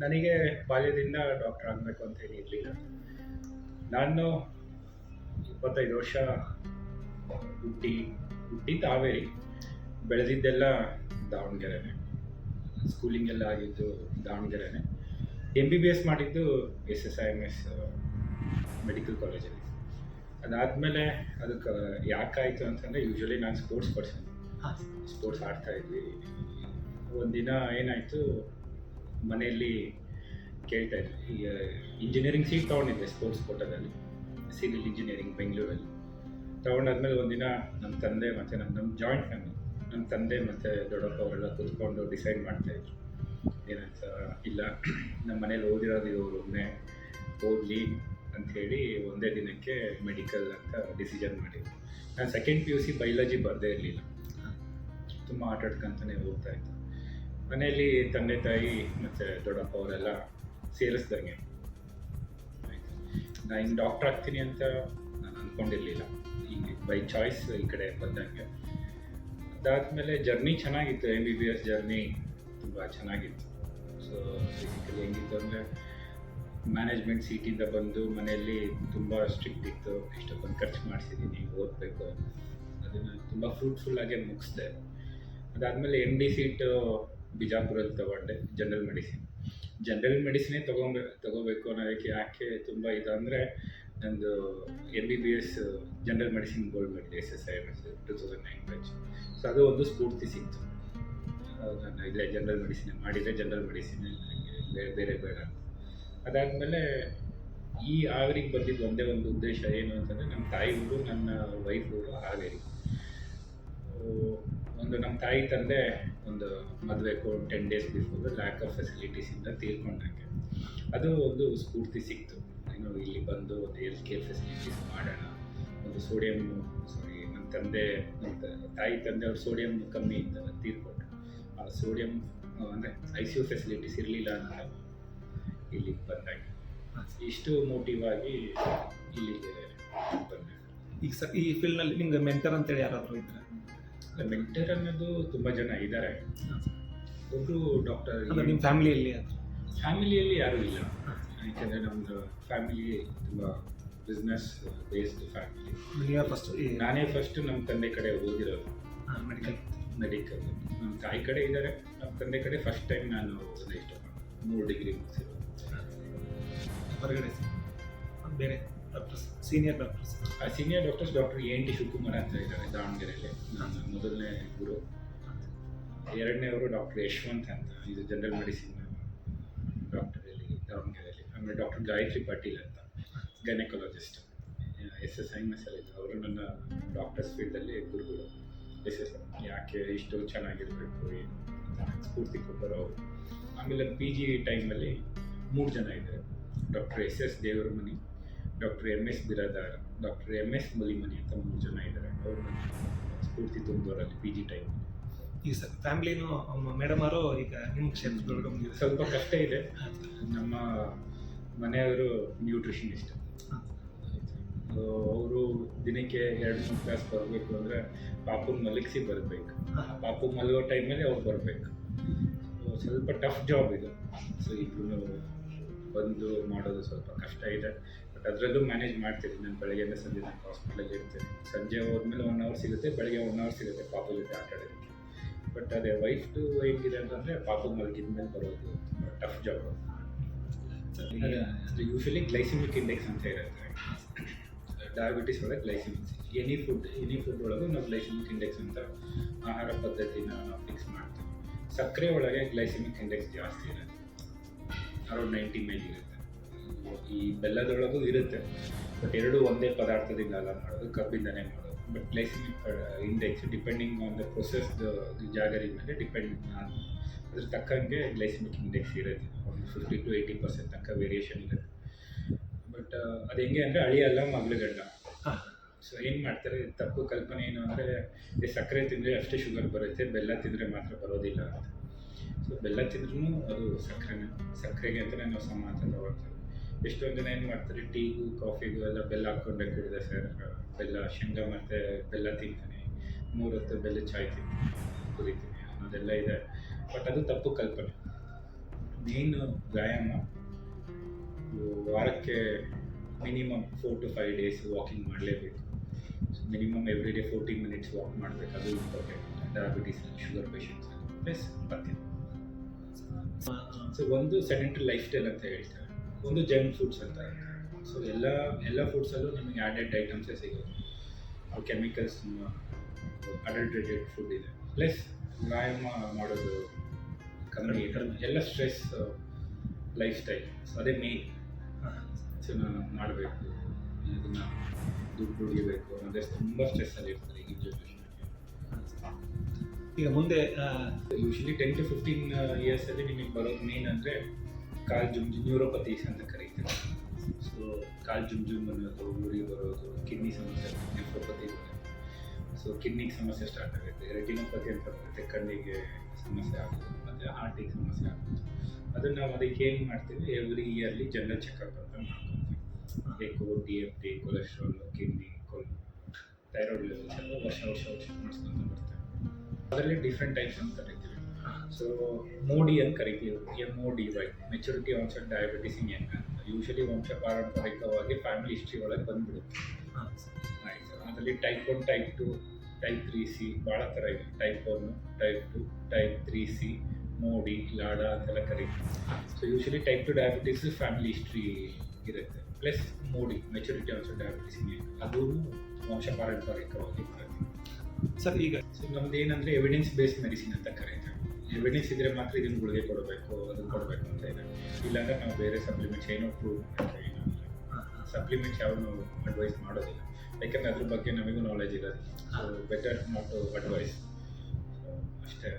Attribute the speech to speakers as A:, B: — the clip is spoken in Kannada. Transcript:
A: ನನಗೆ ಬಾಲ್ಯದಿಂದ ಡಾಕ್ಟರ್ ಆಗಬೇಕು ಅಂತ ಹೇಳಿ ಇರಲಿಲ್ಲ. ನಾನು ಇಪ್ಪತ್ತೈದು ವರ್ಷ ಹುಟ್ಟಿ ಹುಟ್ಟಿ ತಾವೇ ಬೆಳೆದಿದ್ದೆಲ್ಲ ದಾವಣಗೆರೆನೆ. ಸ್ಕೂಲಿಂಗ್ ಎಲ್ಲ ಆಗಿದ್ದು ದಾವಣಗೆರೆನೆ. ಎಂ ಬಿ ಬಿ ಎಸ್ ಮಾಡಿದ್ದು S S I M S medical ಕಾಲೇಜಲ್ಲಿ ಅದಾದಮೇಲೆ ಅದಕ್ಕೆ ಯಾಕಾಯಿತು ಅಂತಂದರೆ ಯೂಶ್ವಲಿ ನಾನು ಸ್ಪೋರ್ಟ್ಸ್ ಪರ್ಸನ್ ಸ್ಪೋರ್ಟ್ಸ್ ಆಡ್ತಾ ಇದ್ವಿ. ಒಂದಿನ ಏನಾಯಿತು ಮನೆಯಲ್ಲಿ ಕೇಳ್ತಾ ಇದ್ದೆ ಈಗ ಇಂಜಿನಿಯರಿಂಗ್ ಸೀಟ್ ತೊಗೊಂಡಿದ್ದೆ ಸ್ಪೋರ್ಟ್ಸ್ ಕೋಟದಲ್ಲಿ. ಸಿವಿಲ್ ಇಂಜಿನಿಯರಿಂಗ್ ಬೆಂಗಳೂರಲ್ಲಿ. ತೊಗೊಂಡಾದ್ಮೇಲೆ ಒಂದಿನ ನಮ್ಮ ತಂದೆ ಮತ್ತು ನಮ್ಮ ನಮ್ಮ ಜಾಯಿಂಟ್ ಫ್ಯಾಮಿಲಿ ನಮ್ಮ ತಂದೆ ಮತ್ತು ದೊಡ್ಡಪ್ಪ ಅವರೆಲ್ಲ ಕೂತ್ಕೊಂಡು ಡಿಸೈಡ್ ಮಾಡ್ತಾಯಿದ್ರು ಏನಂತ, ಇಲ್ಲ ನಮ್ಮ ಮನೇಲಿ ಓದಿರೋದು ಇವರು ಒಮ್ಮೆ ಓದಲಿ ಅಂಥೇಳಿ ಒಂದೇ ದಿನಕ್ಕೆ ಮೆಡಿಕಲ್ ಅಂತ ಡಿಸಿಷನ್ ಮಾಡಿದ್ರು. ನಾನು second P U C biology ಬರದೇ ಇರಲಿಲ್ಲ. ತುಂಬ ಆಟಾಡ್ಕಂತಾನೆ ಹೋಗ್ತಾ ಇತ್ತು ಮನೆಯಲ್ಲಿ ತಂದೆ ತಾಯಿ ಮತ್ತು ದೊಡ್ಡಪ್ಪ ಅವರೆಲ್ಲ ಸೇರಿಸ್ದಂಗೆ. ನಾ ಹಿಂಗೆ ಡಾಕ್ಟರ್ ಆಗ್ತೀನಿ ಅಂತ ನಾನು ಅಂದ್ಕೊಂಡಿರಲಿಲ್ಲ ಹೀಗೆ ಬೈ ಚಾಯ್ಸ್ ಈ ಕಡೆ ಬಂದಂಗೆ. ಅದಾದಮೇಲೆ ಜರ್ನಿ ಚೆನ್ನಾಗಿತ್ತು M B B S journey ತುಂಬ ಚೆನ್ನಾಗಿತ್ತು. ಸೊ ಬೇಸಿಕಲಿ ಹೆಂಗಿತ್ತು ಅಂದರೆ ಮ್ಯಾನೇಜ್ಮೆಂಟ್ ಸೀಟಿಂದ ಬಂದು ಮನೆಯಲ್ಲಿ ತುಂಬ ಸ್ಟ್ರಿಕ್ಟ್ ಇತ್ತು. ಇಷ್ಟೊಂದು ಖರ್ಚು ಮಾಡಿಸಿದ್ದೀನಿ ಓದಬೇಕು. ಅದನ್ನು ತುಂಬ ಫ್ರೂಟ್ಫುಲ್ಲಾಗೆ ಮುಗಿಸ್ದೆ. ಅದಾದಮೇಲೆ ಎಂ ಡಿ ಸೀಟು ಬಿಜಾಪುರಲ್ಲಿ ತಗೊಂಡೆ ಜನರಲ್ ಮೆಡಿಸಿನ್ ಜನರಲ್ ಮೆಡಿಸಿನೇ ತಗೊಂಬೆ, ತಗೋಬೇಕು ಅನ್ನೋದಕ್ಕೆ ಯಾಕೆ ತುಂಬ ಇದು ಅಂದರೆ ನಂದು M B B S general medicine gold medal S S I M S two thousand nine batch so ಅದು ಒಂದು ಸ್ಫೂರ್ತಿ ಸಿಕ್ತು. ನಾನು ಇಲ್ಲೇ ಜನರಲ್ ಮೆಡಿಸಿನ್ ಮಾಡಿದರೆ ಜನರಲ್ ಮೆಡಿಸಿನ್ ಬೇರೆ ಬೇರೆ ಬೇಡ ಅಂತ. ಅದಾದಮೇಲೆ ಈ ಆವರಿಗೆ ಬಂದಿದ್ದು ಒಂದೇ ಒಂದು ಉದ್ದೇಶ ಏನು ಅಂತಂದರೆ ನಮ್ಮ ತಾಯಿ ಊರು ನನ್ನ ವೈಫ್ ಊರು ಹಾವೇರಿ ಒಂದು ನಮ್ಮ ತಾಯಿ ತಂದೆ ಒಂದು ಮದುವೆ ಒಂದು ten days before lack of facilities ಇಂದ ತೀರ್ಕೊಂಡಂಗೆ ಅದು ಒಂದು ಸ್ಫೂರ್ತಿ ಸಿಕ್ತು. ಏನು ಇಲ್ಲಿ ಬಂದು ಒಂದು ಹೆಲ್ತ್ ಕೇರ್ ಫೆಸಿಲಿಟೀಸ್ ಮಾಡೋಣ. ಒಂದು ಸೋಡಿಯಂ ಸಾರಿ ನಮ್ಮ ತಂದೆ ತಾಯಿ ತಂದೆ ಅವ್ರು ಸೋಡಿಯಂ ಕಮ್ಮಿ ಇದ್ದ, ತೀರ್ಕೊಂಡ್ರು. ಆ ಸೋಡಿಯಂ ಅಂದರೆ ಐ ಸಿ ಯು ಫೆಸಿಲಿಟೀಸ್ ಇರಲಿಲ್ಲ ಅಂತ ಇಲ್ಲಿಗೆ ಬಂದಾಗ ಇಷ್ಟು ಮೋಟಿವ್ ಆಗಿ ಇಲ್ಲಿಗೆ ಬಂದೆ.
B: ಈಗ ಸ ಈ ಫೀಲ್ಡ್ನಲ್ಲಿ ನಿಮ್ಗೆ ಮೆಂಟರ್ ಅಂತೇಳಿ ಯಾರಾದರೂ ಇದ್ದಾರೆ
A: ಮೆಂಟರ್ ಅನ್ನೋದು ತುಂಬ ಜನ ಇದ್ದಾರೆ ಒಬ್ಬರು ಡಾಕ್ಟರ್
B: ನಿಮ್ಮ ಫ್ಯಾಮಿಲಿಯಲ್ಲಿ
A: ಫ್ಯಾಮಿಲಿಯಲ್ಲಿ ಯಾರೂ ಇಲ್ಲ. ಯಾಕೆಂದರೆ ನಮ್ಮದು ಫ್ಯಾಮಿಲಿ ತುಂಬ ಬಿಸ್ನೆಸ್ ಬೇಸ್ಡ್ ಫ್ಯಾಮಿಲಿ
B: ಫಸ್ಟ್
A: ನಾನೇ ಫಸ್ಟ್ ನಮ್ಮ ತಂದೆ ಕಡೆ ಓದಿರೋದು
B: ಮೆಡಿಕಲ್
A: ಮೆಡಿಕಲ್ ನಮ್ಮ ತಾಯಿ ಕಡೆ ಇದ್ದಾರೆ ನಮ್ಮ ತಂದೆ ಕಡೆ ಫಸ್ಟ್ ಟೈಮ್ ನಾನು ಓದೋದು ಇಷ್ಟಪಡ್ತೀನಿ. ಮೂರು ಡಿಗ್ರಿ ಮುಗಿಸಿರೋದು.
B: ಹೊರಗಡೆ ಬೇರೆ? ಡಾಕ್ಟರ್ಸ್ ಸೀನಿಯರ್ ಡಾಕ್ಟರ್ಸ್
A: ಆ senior doctors doctor N T Shivakumar ಅಂತ ಇದ್ದಾರೆ, ದಾವಣಗೆರೆಯಲ್ಲಿ. ನಾನು ಮೊದಲನೇ ಗುರು. ಎರಡನೇವರು ಡಾಕ್ಟರ್ ಯಶವಂತ್ ಅಂತ, ಇದು ಜನರಲ್ ಮೆಡಿಸಿನ್ ಡಾಕ್ಟರ್ ಇಲ್ಲಿ, ದಾವಣಗೆರೆಯಲ್ಲಿ. ಆಮೇಲೆ ಡಾಕ್ಟರ್ ಗಾಯತ್ರಿ ಪಾಟೀಲ್ ಅಂತ gynaecologist S S I S ಅಲ್ಲಿ ಅವರು ನನ್ನ ಡಾಕ್ಟರ್ಸ್ ಫೀಲ್ಡಲ್ಲಿ ಗುರುಗಳು. ಎಸ್ ಎಸ್ ಯಾಕೆ ಇಷ್ಟು ಚೆನ್ನಾಗಿರಬೇಕು ಸ್ಫೂರ್ತಿ ಕೊಟ್ಟರು ಅವರು. ಆಮೇಲೆ ಪಿ ಜಿ ಟೈಮಲ್ಲಿ ಮೂರು ಜನ ಇದ್ದಾರೆ doctor S S Devaramani doctor M S Biradar doctor M S Malimani ಅಂತ ಮೂರು ಜನ ಇದ್ದಾರೆ. ಅವರು ಸ್ಫೂರ್ತಿ ತುಂಬೋರಲ್ಲಿ ಪಿ ಜಿ ಟೈಮ್
B: ಈಗ ಸರ್ ಫ್ಯಾಮಿಲಿನೂ ಮೇಡಮ್ ಅವರು ಈಗ ನಿಮ್ಮ ಕ್ಷೇತ್ರದೊಳಗೆ
A: ಸ್ವಲ್ಪ ಕಷ್ಟ ಇದೆ. ನಮ್ಮ ಮನೆಯವರು ನ್ಯೂಟ್ರಿಷನಿಸ್ಟ್ ಅವರು ದಿನಕ್ಕೆ ಎರಡು ಮೂರು ಕ್ಲಾಸ್ ಬರಬೇಕು ಅಂದರೆ ಪಾಪು ಮಲಗಿಸಿ ಬರಬೇಕು. ಪಾಪು ಮಲಗೋ ಟೈಮಲ್ಲಿ ಅವ್ರು ಬರಬೇಕು. ಸ್ವಲ್ಪ ಟಫ್ ಜಾಬ್ ಇದು. ಸೊ ಇಬ್ಬರು ಬಂದು ಮಾಡೋದು ಸ್ವಲ್ಪ ಕಷ್ಟ ಇದೆ. ಅದರಲ್ಲೂ ಮ್ಯಾನೇಜ್ ಮಾಡ್ತೀನಿ ನಾನು. ಬೆಳಗ್ಗೆಯಿಂದ ಸಂಜೆ ನಾನು ಹಾಸ್ಪಿಟ್ಲಲ್ಲಿ ಇರ್ತೀನಿ. ಸಂಜೆ ಹೋದ್ಮೇಲೆ ಒನ್ ಅವರ್ ಸಿಗುತ್ತೆ ಬೆಳಗ್ಗೆ ಒನ್ ಅವರ್ ಸಿಗುತ್ತೆ ಪಾಪು ಜೊತೆ ಆಟ ಆಡೋದಕ್ಕೆ. ಬಟ್ ಅದೇ ವೈಫ್ ಟೂ ಅಂತಂದರೆ ಪಾಪು ಮಲಗಿದ ಮೇಲೆ ಬರೋದು ತುಂಬ tough job usually glycemic index ಅಂತ ಇರುತ್ತೆ. ಡಯಾಬಿಟಿಸ್ ಒಳಗೆ glycemics any food any food ಒಳಗೂ ನಾವು ಗ್ಲೈಸಿಮಿಕ್ ಇಂಡೆಕ್ಸ್ ಅಂತ ಆಹಾರ ಪದ್ಧತಿನ ನಾವು ಫಿಕ್ಸ್ ಮಾಡ್ತೀವಿ. ಸಕ್ಕರೆ ಒಳಗೆ ಗ್ಲೈಸಿಮಿಕ್ ಇಂಡೆಕ್ಸ್ ಜಾಸ್ತಿ ಇರುತ್ತೆ. ಅರೌಂಡ್ ನೈಂಟಿ ಮೇಲೆ ಇರುತ್ತೆ. ಈ ಬೆಲ್ಲದೊಳಗೂ ಇರುತ್ತೆ. ಬಟ್ ಎರಡು ಒಂದೇ ಪದಾರ್ಥದಿಂದ ಅಲ್ಲ ಮಾಡೋದು ಕಬ್ಬಿಂದನೇ ಮಾಡೋದು. But glycemic index depending on the process jaggery ಮೇಲೆ ಡಿಪೆಂಡ್ ಅದ್ರ ತಕ್ಕಂಗೆ ಗ್ಲೈಸಿಮಿಕ್ ಇಂಡೆಕ್ಸ್ ಇರುತ್ತೆ. ಒಂದು ಫಿಫ್ಟಿ ಟು ಏಯ್ಟಿ ಪರ್ಸೆಂಟ್ ತನಕ ವೇರಿಯೇಷನ್ ಇರುತ್ತೆ. ಬಟ್ ಅದು ಹೆಂಗೆ ಅಂದರೆ ಅಳಿಯಲ್ಲ
B: ಹಾಂ.
A: ಸೊ ಏನು ಮಾಡ್ತಾರೆ? ತಪ್ಪು ಕಲ್ಪನೆ ಏನು ಅಂದರೆ ಈ ಸಕ್ಕರೆ ತಿಂದರೆ ಅಷ್ಟೇ ಶುಗರ್ ಬರುತ್ತೆ ಬೆಲ್ಲ ತಿಂದರೆ ಮಾತ್ರ ಬರೋದಿಲ್ಲ ಅಂತ. ಸೊ ಬೆಲ್ಲ ತಿಂದ್ರೂ ಅದು ಸಕ್ಕರೆನೇ ಸಕ್ಕರೆಗೆ ಅಂತಲೇ ನಾವು ಸಮಾನ ಅಂತ ತಗೊಳ್ತೀವಿ ಎಷ್ಟೊಂದು ಜನ ಏನು ಮಾಡ್ತಾರೆ? ಟೀಗೂ ಕಾಫಿಗೂ ಎಲ್ಲ ಬೆಲ್ಲ ಹಾಕ್ಕೊಂಡೆ ಕುಡಿದೆ ಸರ್. ಬೆಲ್ಲ, ಶೇಂಗಾ ಮತ್ತು ಬೆಲ್ಲ ತಿಂತೀನಿ. ಮೂರು ಹೊತ್ತು ಬೆಲ್ಲ ಚಾಯ್ ತಿಂತೀನಿ, ಕುಡಿತೀನಿ, ಅನ್ನೋದೆಲ್ಲ ಇದೆ. ಬಟ್ ಅದು ತಪ್ಪು ಕಲ್ಪನೆ. ಮೇನ್ ವ್ಯಾಯಾಮ. ವಾರಕ್ಕೆ minimum four to five days walking ಮಾಡಲೇಬೇಕು. Minimum every day forty minutes walk ಮಾಡಬೇಕು. ಅದು important diabetes sugar patients plus ಬರ್ತೀನಿ. ಸೊ ಒಂದು ಸೆಡೆಂಟ್ರಿ ಲೈಫ್ ಸ್ಟೈಲ್ ಅಂತ ಹೇಳ್ತಾರೆ ಒಂದು ಜಂಕ್ ಫುಡ್ಸ್ ಅಂತ ಸೊ ಎಲ್ಲ ಎಲ್ಲ ಫುಡ್ಸಲ್ಲೂ ನಿಮಗೆ ಆ್ಯಡೆಡ್ ಐಟಮ್ಸೇ ಸಿಗೋದು ಕೆಮಿಕಲ್ಸ್ ಅಡಲ್ಟ್ರೇಟೆಡ್ ಫುಡ್ ಇದೆ. ಪ್ಲಸ್ ವ್ಯಾಯಾಮ ಮಾಡೋದು ಕಮ್ಮಿ
B: ಕಡಿಮೆ.
A: ಎಲ್ಲ ಸ್ಟ್ರೆಸ್ ಲೈಫ್ ಸ್ಟೈಲ್ ಸೊ ಅದೇ ಮೇನ್ ಚೆನ್ನಾಗಿ ನಾನು ಮಾಡಬೇಕು. ಇದನ್ನು ದುಡ್ಡು ದುಡಿಬೇಕು ಅಂದರೆ ತುಂಬ ಸ್ಟ್ರೆಸ್ಸಲ್ಲಿ ಇರ್ತಾರೆ ಈಗಿನ ಜನ್ರೇಷನ್ಗೆ
B: ಈಗ ಮುಂದೆ
A: ಯೂಶಲಿ ಟೆನ್ ಟು ಫಿಫ್ಟೀನ್ ಇಯರ್ಸಲ್ಲಿ ನಿಮಗೆ ಬರೋದು ಮೇನ್ ಅಂದರೆ ಕಾಲ್ ಜುಮ್ ನ್ಯೂರೋಪತೀಸ್ ಅಂತ ಕರೀತೀವಿ ಸೊ ಕಾಲ್ ಜುಮ್ ಜುಮ್ ಅನ್ನೋದು ಊರಿಗೆ ಬರೋದು ಕಿಡ್ನಿ ಸಮಸ್ಯೆ ನ್ಯೂರೋಪತಿ ಸೊ ಕಿಡ್ನಿಗೆ ಸಮಸ್ಯೆ ಸ್ಟಾರ್ಟ್ ಆಗುತ್ತೆ. ರೆಟಿನೋಪತಿ ಅಂತ ಬರುತ್ತೆ. ಕಣ್ಣಿಗೆ ಸಮಸ್ಯೆ ಆಗೋದು ಮತ್ತು ಹಾರ್ಟಿಗೆ ಸಮಸ್ಯೆ ಆಗೋದು ಅದನ್ನು ನಾವು ಅದಕ್ಕೆ ಏನು ಮಾಡ್ತೀವಿ? ಎವ್ರಿ ಇಯರ್ಲಿ ಜನರಲ್ ಚೆಕಪ್ ಅಂತ ಮಾಡ್ಕೊತೀವಿ. Echo D F T cholesterol kidney ಕೊಲ್ thyroid levels ಎಲ್ಲ ವರ್ಷ ವರ್ಷ ವರ್ಷ ಮಾಡಿಸ್ಕೊಂತ ಬರ್ತೇವೆ ಅದರಲ್ಲಿ ಡಿಫ್ರೆಂಟ್ ಟೈಪ್ಸ್ ಅಂತ ಸೊ ಮೋಡಿ ಅಂತ ಕರಿತೀವಿ. M O D Y maturity onset diabetes in young ಅಂತ ಯೂಶಲಿ ವಂಶ ಪಾರಂಪರಿಕವಾಗಿ ಫ್ಯಾಮಿಲಿ ಹಿಸ್ಟ್ರಿ ಒಳಗೆ ಬಂದ್ಬಿಡುತ್ತೆ. ಆಯ್ತು ಅದರಲ್ಲಿ type one type two type three C ಭಾಳ ಥರ ಇದೆ. Type one type two type three C MODY LADA ಅಂತೆಲ್ಲ ಕರಿತೀವಿ. So usually type two diabetes family history ಇರುತ್ತೆ. Plus MODY maturity onset diabetes in young ಅದು ವಂಶ ಪಾರಂಪರಿಕವಾಗಿ ಬರುತ್ತೆ
B: ಸರ್ ಈಗ
A: ಸೊ ನಮ್ದು ಏನಂದ್ರೆ ಎವಿಡೆನ್ಸ್ ಬೇಸ್ಡ್ ಮೆಡಿಸಿನ್ ಅಂತ ಕರೀತಾರೆ ಎವಿಡೆನ್ಸ್ ಇದ್ರೆ ಮಾತ್ರ ಇದನ್ನ ಗುಳಿಗೆ ಕೊಡಬೇಕು ಅದನ್ನ ಕೊಡಬೇಕು ಅಂತ ಇದೆ. ಇಲ್ಲಾಂದ್ರೆ ನಾವು ಬೇರೆ ಸಪ್ಲಿಮೆಂಟ್ಸ್ ಏನೋ ಪ್ರೂವ್ ಅಂತ
B: ಆ,
A: ಸಪ್ಲಿಮೆಂಟ್ಸ್ ಯಾವ ನಾವು ಅಡ್ವೈಸ್ ಮಾಡೋದಿಲ್ಲ. ಯಾಕಂದ್ರೆ ಅದ್ರ ಬಗ್ಗೆ ನಮಗೂ ನಾಲೆಜ್ ಇರೋದು. ಬೆಟರ್ ನಾಟ್ ಟು ಅಡ್ವೈಸ್ ಅಷ್ಟೇ.